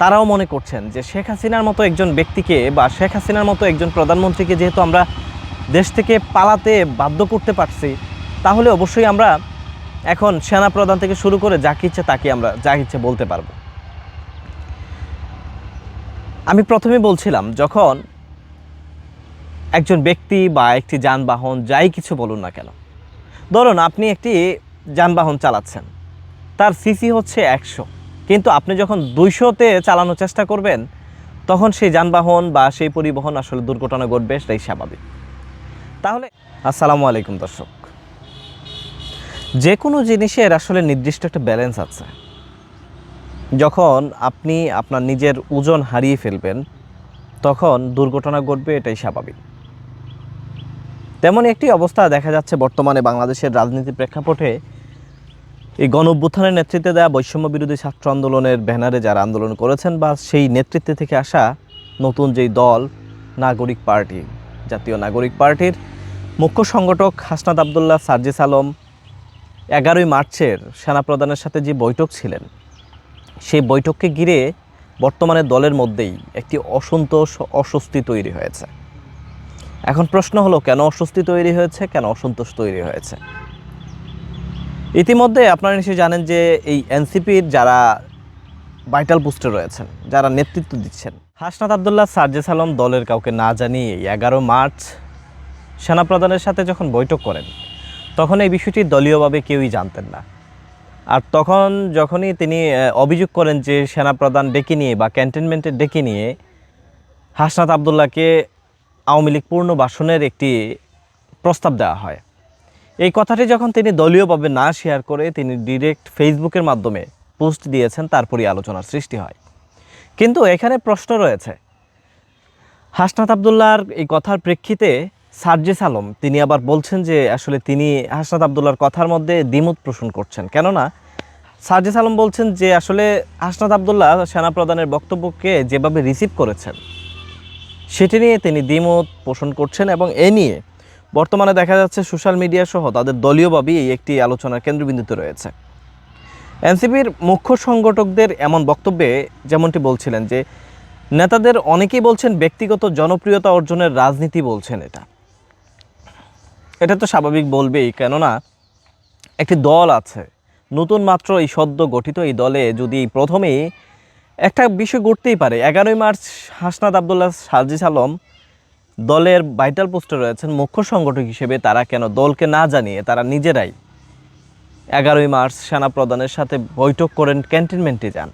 তারাও মনে করছেন যে শেখ হাসিনার মতো একজন ব্যক্তিকে বা শেখ হাসিনার মতো একজন প্রধানমন্ত্রীকে যেহেতু আমরা দেশ থেকে পালাতে বাধ্য করতে পারছি, তাহলে অবশ্যই আমরা এখন সেনা প্রধান থেকে শুরু করে যাকে ইচ্ছে তাকে আমরা যা ইচ্ছে বলতে পারব। আমি প্রথমে বলছিলাম, যখন একজন ব্যক্তি বা একটি যানবাহন যাই কিছু বলুন না কেন, ধরুন আপনি একটি যানবাহন চালাচ্ছেন, তার সিসি হচ্ছে একশো। কিন্তু আপনি যখন দুইশোতে চালানোর চেষ্টা করবেন, তখন সেই যানবাহন বা সেই পরিবহন আসলে দুর্ঘটনা ঘটবে, সেটাই স্বাভাবিক। তাহলে, আসসালামু আলাইকুম দর্শক। যে কোনো জিনিসের আসলে নির্দিষ্ট একটা ব্যালেন্স আছে। যখন আপনি আপনার নিজের ওজন হারিয়ে ফেলবেন, তখন দুর্ঘটনা ঘটবে, এটাই স্বাভাবিক। তেমনই একটি অবস্থা দেখা যাচ্ছে বর্তমানে বাংলাদেশের রাজনীতির প্রেক্ষাপটে। এই গণ অভ্যুত্থানের নেতৃত্বে দেওয়া বৈষম্য বিরোধী ছাত্র আন্দোলনের ব্যানারে যারা আন্দোলন করেছেন বা সেই নেতৃত্বে থেকে আসা নতুন যেই দল, নাগরিক পার্টি, জাতীয় নাগরিক পার্টির মুখ্য সংগঠক হাসনাত আবদুল্লাহ সার্জিস আলম এগারোই মার্চের সেনাপ্রধানের সাথে যে বৈঠক ছিলেন, সেই বৈঠককে ঘিরে বর্তমানে দলের মধ্যেই একটি অসন্তোষ, অস্বস্তি তৈরি হয়েছে। এখন প্রশ্ন হলো, কেন অস্বস্তি তৈরি হয়েছে, কেন অসন্তোষ তৈরি হয়েছে? ইতিমধ্যে আপনারা নিশ্চয়ই জানেন যে এই এনসিপির যারা ভাইটাল পোস্টে রয়েছেন, যারা নেতৃত্ব দিচ্ছেন, হাসনাত আবদুল্লাহ, সার্জেস আলম দলের কাউকে না জানিয়ে এগারো মার্চ সেনাপ্রধানের সাথে যখন বৈঠক করেন, তখন এই বিষয়টি দলীয়ভাবে কেউই জানতেন না। আর তখন যখনই তিনি অভিযোগ করেন যে সেনাপ্রধান ডেকে নিয়ে বা ক্যান্টনমেন্টে ডেকে নিয়ে হাসনাত আবদুল্লাহকে আওয়ামী লীগ পূর্ণবাসনের একটি প্রস্তাব দেওয়া হয় এই কথাটি যখন তিনি দলীয়ভাবে না শেয়ার করে তিনি ডিরেক্ট ফেসবুকের মাধ্যমে পোস্ট দিয়েছেন, তারপরই আলোচনার সৃষ্টি হয়। কিন্তু এখানে প্রশ্ন রয়েছে। হাসনাত আবদুল্লাহর এই কথার প্রেক্ষিতে সার্জিস আলম তিনি আবার বলছেন যে আসলে তিনি হাসনাত আবদুল্লাহর কথার মধ্যে দ্বিমত পোষণ করছেন। কেননা সার্জিস আলম বলছেন যে আসলে হাসনাত আবদুল্লাহ সেনাপ্রধানের বক্তব্যকে যেভাবে রিসিভ করেছেন, সেটি নিয়ে তিনি দ্বিমত পোষণ করছেন এবং এ নিয়ে বর্তমানে দেখা যাচ্ছে সোশ্যাল মিডিয়া সহ তাদের দলীয়ভাবেই এই একটি আলোচনার কেন্দ্রবিন্দুতে রয়েছে। এনসিপির মুখ্য সংগঠকদের এমন বক্তব্যে যেমনটি বলছিলেন যে, নেতাদের অনেকেই বলছেন ব্যক্তিগত জনপ্রিয়তা অর্জনের রাজনীতি বলছেন এটা। এটা তো স্বাভাবিক বলবেই, কেননা একটি দল আছে, নতুন মাত্র এই সদ্য গঠিত এই দলে যদি প্রথমেই একটা বিষয় ঘটতেই পারে। এগারোই মার্চ হাসনাত আবদুল্লাহ সার্জিস আলম দলের ভাইটাল পোস্টে রয়েছেন মুখ্য সংগঠক হিসেবে তারা কেন দলকে না জানিয়ে তারা নিজেরাই এগারোই মার্চ সেনা প্রধানের সাথে বৈঠক করেন ক্যান্টনমেন্টে যান।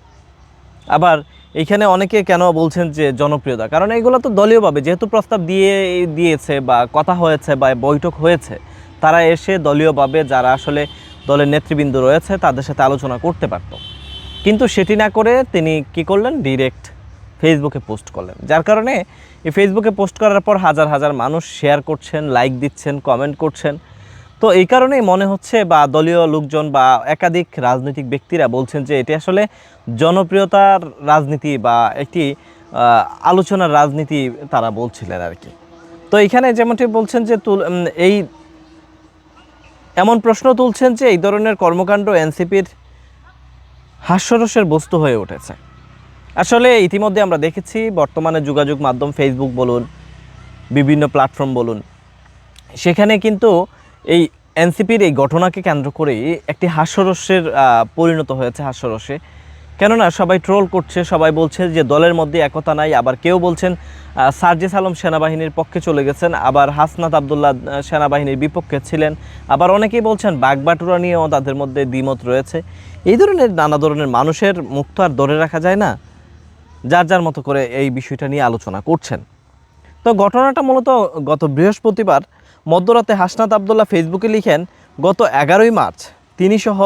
আবার এখানে অনেকে কেন বলছেন যে জনপ্রিয়তা, কারণ এইগুলো তো দলীয়ভাবে যেহেতু প্রস্তাব দিয়ে, দিয়েছে বা কথা হয়েছে বা বৈঠক হয়েছে, তারা এসে দলীয়ভাবে যারা আসলে দলের নেতৃবৃন্দ রয়েছে তাদের সাথে আলোচনা করতে পারত। কিন্তু সেটি না করে তিনি কি করলেন? ডিরেক্ট ফেসবুকে পোস্ট করলেন। যার কারণে এই ফেসবুকে পোস্ট করার পর হাজার হাজার মানুষ শেয়ার করছেন লাইক দিচ্ছেন কমেন্ট করছেন। তো এই কারণেই মনে হচ্ছে বা দলীয় লোকজন বা একাধিক রাজনৈতিক ব্যক্তিরা বলছেন যে এটি আসলে জনপ্রিয়তার রাজনীতি বা একটি আলোচনার রাজনীতি তারা বলছিলেন আর কি। তো এখানে যেমনটি বলছেন যে তুল- এই এমন প্রশ্ন তুলছেন যে এই ধরনের কর্মকাণ্ড এনসিপির হাস্যরসের বস্তু হয়ে উঠেছে। আসলে ইতিমধ্যে আমরা দেখেছি, বর্তমানে যোগাযোগ মাধ্যম ফেসবুক বলুন, বিভিন্ন প্ল্যাটফর্ম বলুন, সেখানে কিন্তু এই এনসিপির এই ঘটনাকে কেন্দ্র করেই একটি হাস্যরস্যের পরিণত হয়েছে হাস্যরসে। কেননা সবাই ট্রোল করছে, সবাই বলছে যে দলের মধ্যে একতা নাই, আবার কেউ বলছেন সার্জিস আলম সেনাবাহিনীর পক্ষে চলে গেছেন, আবার হাসনাত আবদুল্লাহ সেনাবাহিনীর বিপক্ষে ছিলেন, আবার অনেকেই বলছেন বাগবাটুরা নিয়েও তাদের মধ্যে দ্বিমত রয়েছে। এই ধরনের নানা ধরনের মানুষের মুখ তো আর ধরে রাখা যায় না। যার যার মতো করে এই বিষয়টা নিয়ে আলোচনা করছেন। তো ঘটনাটা মূলত গত বৃহস্পতিবার মধ্যরাতে হাসনাত আবদুল্লাহ ফেসবুকে লিখেন, গত এগারোই মার্চ তিনি সহ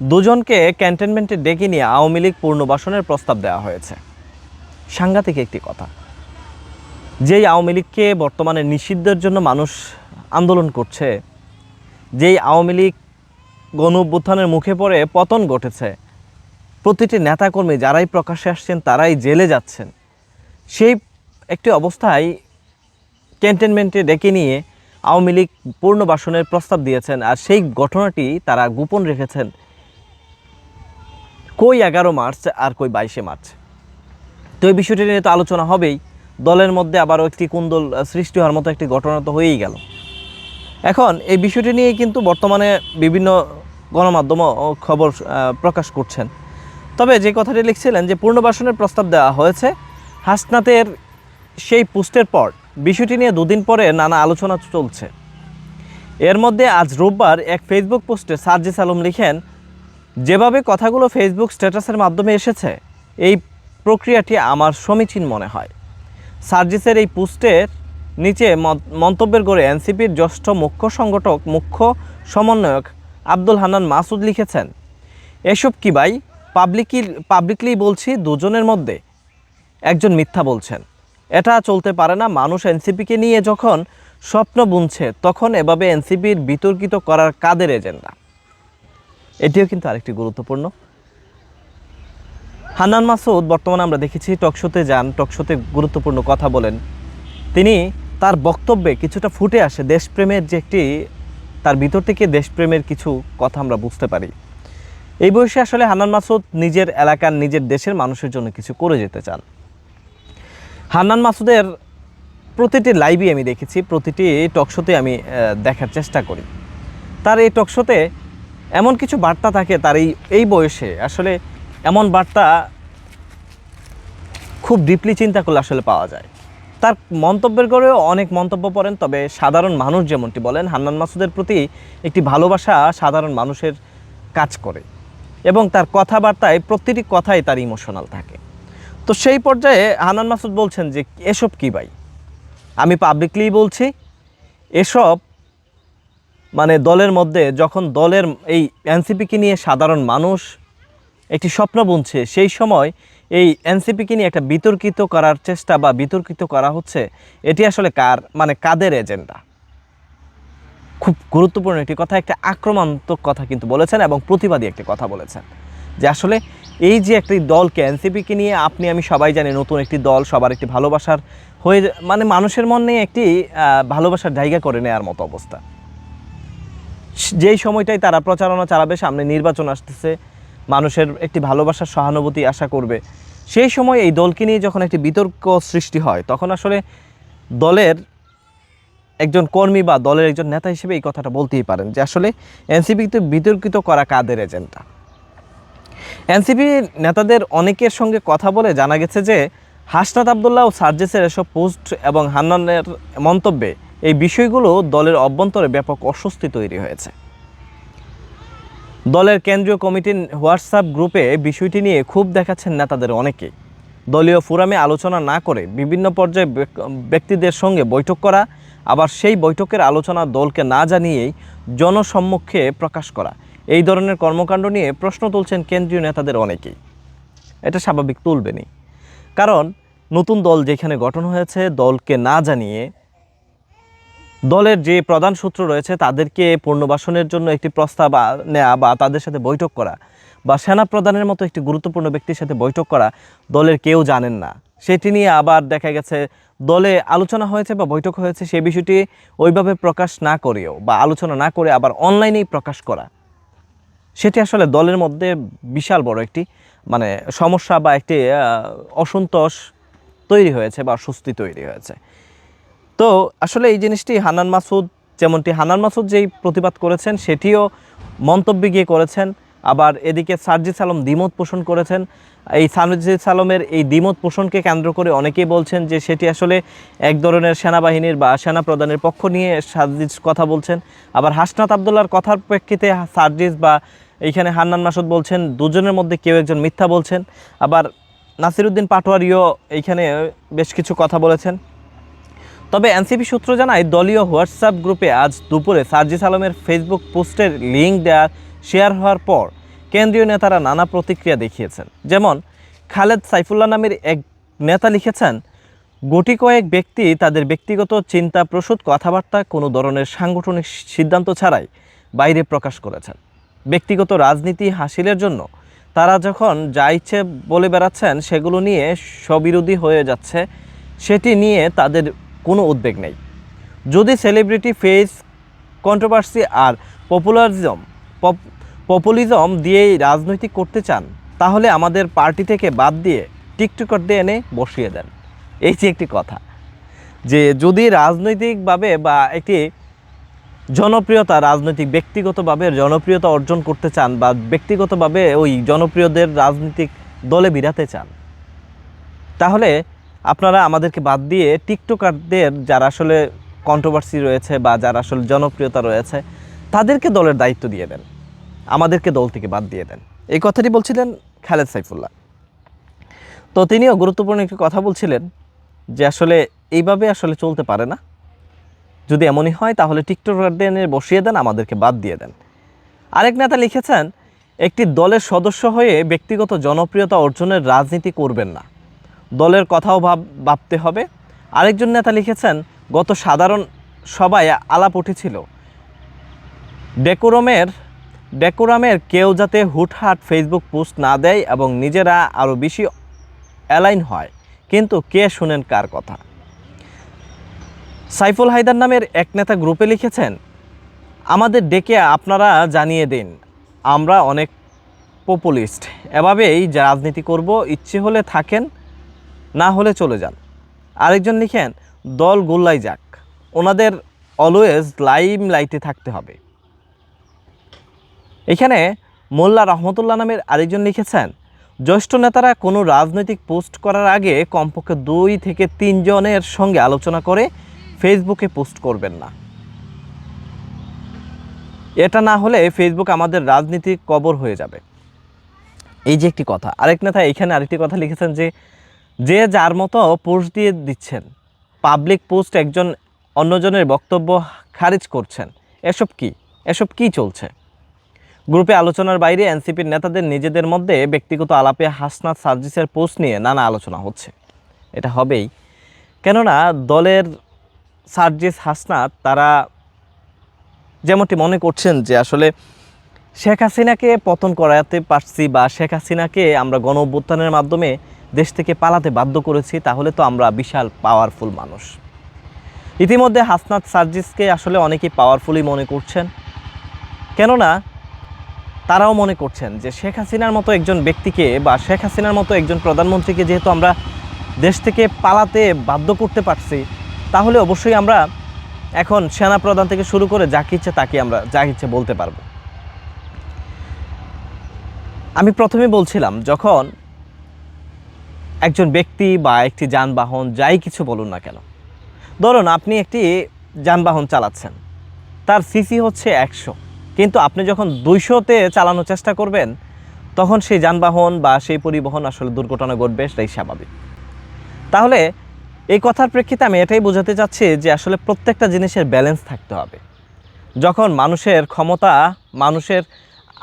দুজনকে ক্যান্টনমেন্টে ডেকে নিয়ে আওয়ামী লীগ পূর্ণবাসনের প্রস্তাব দেওয়া হয়েছে। সাংঘাতিক একটি কথা। যেই আওয়ামী লীগকে বর্তমানে নিষিদ্ধের জন্য মানুষ আন্দোলন করছে, যেই আওয়ামী লীগ গণ মুখে পড়ে পতন ঘটেছে প্রতিটি নেতাকর্মী যারাই প্রকাশ্যে আসছেন, তারাই জেলে যাচ্ছেন। সেই একটি অবস্থায় ক্যান্টনমেন্টে ডেকে নিয়ে আওয়ামী লীগ পূর্ণবাসনের প্রস্তাব দিয়েছেন আর সেই ঘটনাটি তারা গোপন রেখেছেন কই এগারো মার্চ আর কই বাইশে মার্চ। তো এই বিষয়টি নিয়ে তো আলোচনা হবেই। দলের মধ্যে আবারও একটি কুন্দল সৃষ্টি হওয়ার মতো একটি ঘটনা তো হয়েই গেল। এখন এই বিষয়টি নিয়ে কিন্তু বর্তমানে বিভিন্ন গণমাধ্যমও খবর প্রকাশ করছেন। তবে যে কথাটি লিখছিলেন যে পুনর্বাসনের প্রস্তাব দেওয়া হয়েছে, হাসনাতের সেই পোস্টের পর বিষয়টি নিয়ে দুদিন পরে নানা আলোচনা চলছে। এর মধ্যে আজ রোববার এক ফেসবুক পোস্টে সার্জিস আলম লিখেন, যেভাবে কথাগুলো ফেসবুক স্ট্যাটাসের মাধ্যমে এসেছে, এই প্রক্রিয়াটি আমার সমীচীন মনে হয়। সার্জিসের এই পোস্টের নিচে মন্তব্যের করে এনসিপির জ্যেষ্ঠ মুখ্য সংগঠক, মুখ্য সমন্বয়ক আব্দুল হান্নান মাসুদ লিখেছেন, এসব কি ভাই? পাবলিকই পাবলিকলি বলছি, দুজনের মধ্যে একজন মিথ্যা বলছেন। এটা চলতে পারে না। মানুষ এনসিপিকে নিয়ে যখন স্বপ্ন বুনছে, তখন এভাবে এনসিপির বিতর্কিত করার কাদের এজেন্ডা? এটিও কিন্তু আরেকটি গুরুত্বপূর্ণ। হান্নান মাসুদ, বর্তমানে আমরা দেখেছি টকশোতে যান টকশোতে গুরুত্বপূর্ণ কথা বলেন। তিনি তার বক্তব্যে কিছুটা ফুটে আসে। দেশপ্রেমের যে একটি, তার ভিতর থেকে দেশপ্রেমের কিছু কথা আমরা বুঝতে পারি। এই বয়সে আসলে হান্নান মাসুদ নিজের এলাকার নিজের দেশের মানুষের জন্য কিছু করে যেতে চান। হান্নান মাসুদের প্রতিটি লাইভই আমি দেখেছি, প্রতিটি টকশোতে আমি দেখার চেষ্টা করি। তার এই টকশোতে এমন কিছু বার্তা থাকে তার এই এই বয়সে আসলে এমন বার্তা খুব ডিপলি চিন্তা করলে আসলে পাওয়া যায়। তার মন্তব্যের করেও অনেক মন্তব্য পড়েন, তবে সাধারণ মানুষ যেমনটি বলেন, হান্নান মাসুদের প্রতি একটি ভালোবাসা সাধারণ মানুষের কাজ করে। এবং তার কথাবার্তায় প্রতিটি কথাই তার ইমোশনাল থাকে। তো সেই পর্যায়ে হানান মাসুদ বলছেন যে, এসব কি ভাই? আমি পাবলিকলি বলছি, এসব মানে দলের মধ্যে যখন দলের এই এনসিপিকে নিয়ে সাধারণ মানুষ একটি স্বপ্ন বুনছে, সেই সময় এই এনসিপিকে নিয়ে একটা বিতর্কিত করার চেষ্টা বা বিতর্কিত করা হচ্ছে, এটি আসলে কার মানে কাদের এজেন্ডা খুব গুরুত্বপূর্ণ একটি কথা, একটা আক্রমণাত্মক কথা কিন্তু বলেছেন এবং প্রতিবাদী একটি কথা বলেছেন। যে আসলে এই যে একটি দলকে এনসিপিকে নিয়ে আপনি, আমি সবাই জানি নতুন একটি দল, সবার একটি ভালোবাসার হয়ে মানে মানুষের মনে একটি ভালোবাসার জায়গা করে নেওয়ার মতো অবস্থা। যেই সময়টাই তারা প্রচারণা চালাবে, সামনে নির্বাচন আসতেছে, মানুষের একটি ভালোবাসার সহানুভূতি আশা করবে, সেই সময় এই দলকে নিয়ে যখন একটি বিতর্ক সৃষ্টি হয়, তখন আসলে দলের একজন কর্মী বা দলের একজন নেতা হিসেবে এই কথাটা বলতেই পারেন যে আসলে এনসিপিতে বিতর্কিত করা কাদের এজেন্ডা? এনসিপি নেতাদের অনেকের সঙ্গে কথা বলে জানা গেছে যে হাসনাত আবদুল্লাহ ও সার্জেসের এসব পোস্ট এবং হান্নানের মন্তব্যে এই বিষয়গুলো দলের অভ্যন্তরে ব্যাপক অস্বস্তি তৈরি হয়েছে। দলের কেন্দ্রীয় কমিটির হোয়াটসঅ্যাপ গ্রুপে বিষয়টি নিয়ে খুব দেখাচ্ছেন নেতাদের অনেকেই। দলীয় ফোরামে আলোচনা না করে বিভিন্ন পর্যায়ে ব্যক্তিদের সঙ্গে বৈঠক করা আবার সেই বৈঠকের আলোচনা দলকে না জানিয়েই জনসম্মুখে প্রকাশ করা। এই ধরনের কর্মকাণ্ড নিয়ে প্রশ্ন তুলছেন কেন্দ্রীয় নেতাদের অনেকেই। এটা স্বাভাবিক তুলবেনই। কারণ নতুন দল যেখানে গঠন হয়েছে, দলকে না জানিয়ে দলের যে প্রধান সূত্র রয়েছে, তাদেরকে পুনর্বাসনের জন্য একটি প্রস্তাব নেওয়া বা তাদের সাথে বৈঠক করা বা সেনা প্রধানের মতো একটি গুরুত্বপূর্ণ ব্যক্তির সাথে বৈঠক করা দলের কেউ জানেন না। সেটি নিয়ে আবার দেখা গেছে দলে আলোচনা হয়েছে বা বৈঠক হয়েছে সেই বিষয়টি ওইভাবে প্রকাশ না করেও বা আলোচনা না করে আবার অনলাইনেই প্রকাশ করা, সেটি আসলে দলের মধ্যে বিশাল বড় একটি মানে সমস্যা বা একটি অসন্তোষ তৈরি হয়েছে বা অস্বস্তি তৈরি হয়েছে। তো আসলে এই জিনিসটি হানান মাসুদ, যেমনটি হানান মাসুদ যেই প্রতিবাদ করেছেন, সেটিও মন্তব্যে গিয়ে করেছেন। আবার এদিকে সার্জিস আলম দ্বিমত পোষণ করেছেন। এই সার্জিস আলমের এই দ্বিমত পোষণকে কেন্দ্র করে অনেকেই বলছেন যে সেটি আসলে এক ধরনের সেনাবাহিনীর বা সেনা প্রধানের পক্ষ নিয়ে সার্জিস কথা বলছেন। আবার হাসনাত আবদুল্লার কথার প্রেক্ষিতে সার্জিস বা এইখানে হান্নান মাসুদ বলছেন, দুজনের মধ্যে কেউ একজন মিথ্যা বলছেন। আবার নাসিরুদ্দিন পাটোয়ারিও এইখানে বেশ কিছু কথা বলেছেন। তবে এনসিপি সূত্র জানায়, দলীয় হোয়াটসঅ্যাপ গ্রুপে আজ দুপুরে সার্জিস আলমের ফেসবুক পোস্টের লিঙ্ক দেওয়া শেয়ার হওয়ার পর কেন্দ্রীয় নেতারা নানা প্রতিক্রিয়া দেখিয়েছেন। যেমন, খালেদ সাইফুল্লাহ নামের এক নেতা লিখেছেন, গুটি কয়েক ব্যক্তি তাদের ব্যক্তিগত চিন্তা, প্রসূত কথাবার্তা কোনো ধরনের সাংগঠনিক সিদ্ধান্ত ছাড়াই বাইরে প্রকাশ করেছেন। ব্যক্তিগত রাজনীতি হাসিলের জন্য তারা যখন যা ইচ্ছে বলে বেড়াচ্ছেন সেগুলো নিয়ে স্ববিরোধী হয়ে যাচ্ছে, সেটি নিয়ে তাদের কোনো উদ্বেগ নেই। যদি সেলিব্রিটি ফেস কন্ট্রোভার্সি আর পপুলারিজম পপুলিজম দিয়েই রাজনৈতিক করতে চান, তাহলে আমাদের পার্টি থেকে বাদ দিয়ে টিকটকারদের এনে বসিয়ে দেন। এই যে একটি কথা, যে যদি রাজনৈতিকভাবে বা একটি জনপ্রিয়তা রাজনৈতিক ব্যক্তিগতভাবে জনপ্রিয়তা অর্জন করতে চান বা ব্যক্তিগতভাবে ওই জনপ্রিয়দের রাজনৈতিক দলে বিরাতে চান, তাহলে আপনারা আমাদেরকে বাদ দিয়ে টিকটকারদের যারা আসলে কন্ট্রোভার্সি রয়েছে বা যারা আসলে জনপ্রিয়তা রয়েছে, তাদেরকে দলের দায়িত্ব দিয়ে দেন। আমাদেরকে দল থেকে বাদ দিয়ে দেন। এই কথাটি বলছিলেন খালেদ সাইফুল্লাহ। তো তিনিও গুরুত্বপূর্ণ একটি কথা বলছিলেন যে আসলে এইভাবে আসলে চলতে পারে না। যদি এমনই হয়, তাহলে টিকটকারদের বসিয়ে দেন, আমাদেরকে বাদ দিয়ে দেন। আরেক নেতা লিখেছেন, একটি দলের সদস্য হয়ে ব্যক্তিগত জনপ্রিয়তা অর্জনের রাজনীতি করবেন না। দলের কথাও ভাব, ভাবতে হবে। আরেকজন নেতা লিখেছেন, গত সাধারণ সভায় আলাপ উঠেছিল। ডেকোরমের ডেকোরামের কেউ যাতে হুটহাট ফেসবুক পোস্ট না দেয় এবং নিজেরা আরও বেশি অ্যালাইন হয়, কিন্তু কে শুনেন কার কথা? সাইফুল হায়দার নামের এক নেতা গ্রুপে লিখেছেন, আমাদের ডেকে আপনারা জানিয়ে দিন, আমরা অনেক পপুলিস্ট এভাবেই যা রাজনীতি করব, ইচ্ছে হলে থাকেন, না হলে চলে যান। আরেকজন লিখেন, দল গোল্লাই যাক, ওনাদের অলওয়েজ লাইম লাইটে থাকতে হবে। এখানে মোল্লা রহমতুল্লাহ নামের আরেকজন লিখেছেন, জ্যেষ্ঠ নেতারা কোনো রাজনৈতিক পোস্ট করার আগে কমপক্ষে দুই থেকে তিনজনের সঙ্গে আলোচনা করে ফেসবুকে পোস্ট করবেন না। এটা না হলে ফেসবুক আমাদের রাজনীতির কবর হয়ে যাবে। এই যে একটি কথা, আরেক নেতা এখানে আরেকটি কথা লিখেছেন যে যে যার মতো পোস্ট দিয়ে দিচ্ছেন, পাবলিক পোস্ট একজন অন্যজনের বক্তব্য খারিজ করছেন, এসব কি? এসব কি চলছে? গ্রুপে আলোচনার বাইরে এনসিপির নেতাদের নিজেদের মধ্যে ব্যক্তিগত আলাপে হাসনাত সার্জিসের পোস্ট নিয়ে নানা আলোচনা হচ্ছে। এটা হবেই। কেননা দলের সার্জিস, হাসনাত তারা যেমনটি মনে করছেন যে আসলে শেখ হাসিনাকে পতন করাতে পারছি বা শেখ হাসিনাকে আমরা গণ অভ্যুত্থানের মাধ্যমে দেশ থেকে পালাতে বাধ্য করেছি, তাহলে তো আমরা বিশাল পাওয়ারফুল মানুষ। ইতিমধ্যে হাসনাত সার্জিসকে আসলে অনেকেই পাওয়ারফুলই মনে করছেন। কেননা তারাও মনে করছেন যে শেখ হাসিনার মতো একজন ব্যক্তিকে বা শেখ হাসিনার মতো একজন প্রধানমন্ত্রীকে যেহেতু আমরা দেশ থেকে পালাতে বাধ্য করতে পারছি, তাহলে অবশ্যই আমরা এখন সেনা প্রধান থেকে শুরু করে যাকে ইচ্ছে তাকে আমরা যা ইচ্ছে বলতে পারব। আমি প্রথমে বলছিলাম, যখন একজন ব্যক্তি বা একটি যানবাহন যাই কিছু বলুন না কেন, ধরুন আপনি একটি যানবাহন চালাচ্ছেন, তার সিসি হচ্ছে একশো। কিন্তু আপনি যখন দুইশোতে চালানোর চেষ্টা করবেন, তখন সেই যানবাহন বা সেই পরিবহন আসলে দুর্ঘটনা ঘটবে, সেটাই স্বাভাবিক। তাহলে এই কথার প্রেক্ষিতে আমি এটাই বোঝাতে চাচ্ছি যে আসলে প্রত্যেকটা জিনিসের ব্যালেন্স থাকতে হবে। যখন মানুষের ক্ষমতা মানুষের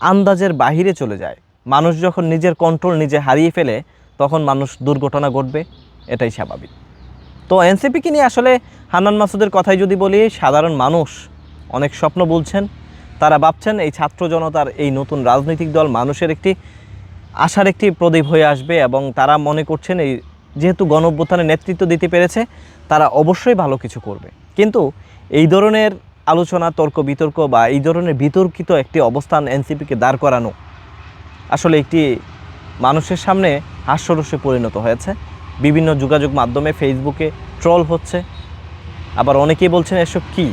আন্দাজের বাহিরে চলে যায়, মানুষ যখন নিজের কন্ট্রোল নিজে হারিয়ে ফেলে, তখন মানুষ দুর্ঘটনা ঘটবে, এটাই স্বাভাবিক। তো এনসিপিকে নিয়ে আসলে হান্নান মাসুদের কথাই যদি বলি, সাধারণ মানুষ অনেক স্বপ্ন বলছেন তারা ভাবছেন এই ছাত্র জনতার এই নতুন রাজনৈতিক দল মানুষের একটি আশার একটি প্রদীপ হয়ে আসবে এবং তারা মনে করছেন এই যেহেতু গণঅভ্যুত্থানের নেতৃত্ব দিতে পেরেছে, তারা অবশ্যই ভালো কিছু করবে। কিন্তু এই ধরনের আলোচনা, তর্ক, বিতর্ক বা এই ধরনের বিতর্কিত একটি অবস্থান এনসিপিকে দাঁড় করানো আসলে একটি মানুষের সামনে হাস্যরসে পরিণত হয়েছে। বিভিন্ন যোগাযোগ মাধ্যমে ফেসবুকে ট্রল হচ্ছে। আবার অনেকেই বলছেন, এসব কী?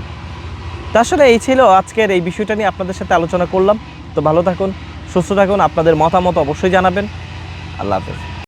তা আসলে এই ছিল আজকের এই বিষয়টা নিয়ে আপনাদের সাথে আলোচনা করলাম। তো ভালো থাকুন, সুস্থ থাকুন, আপনাদের মতামত অবশ্যই জানাবেন। আল্লাহ হাফেজ।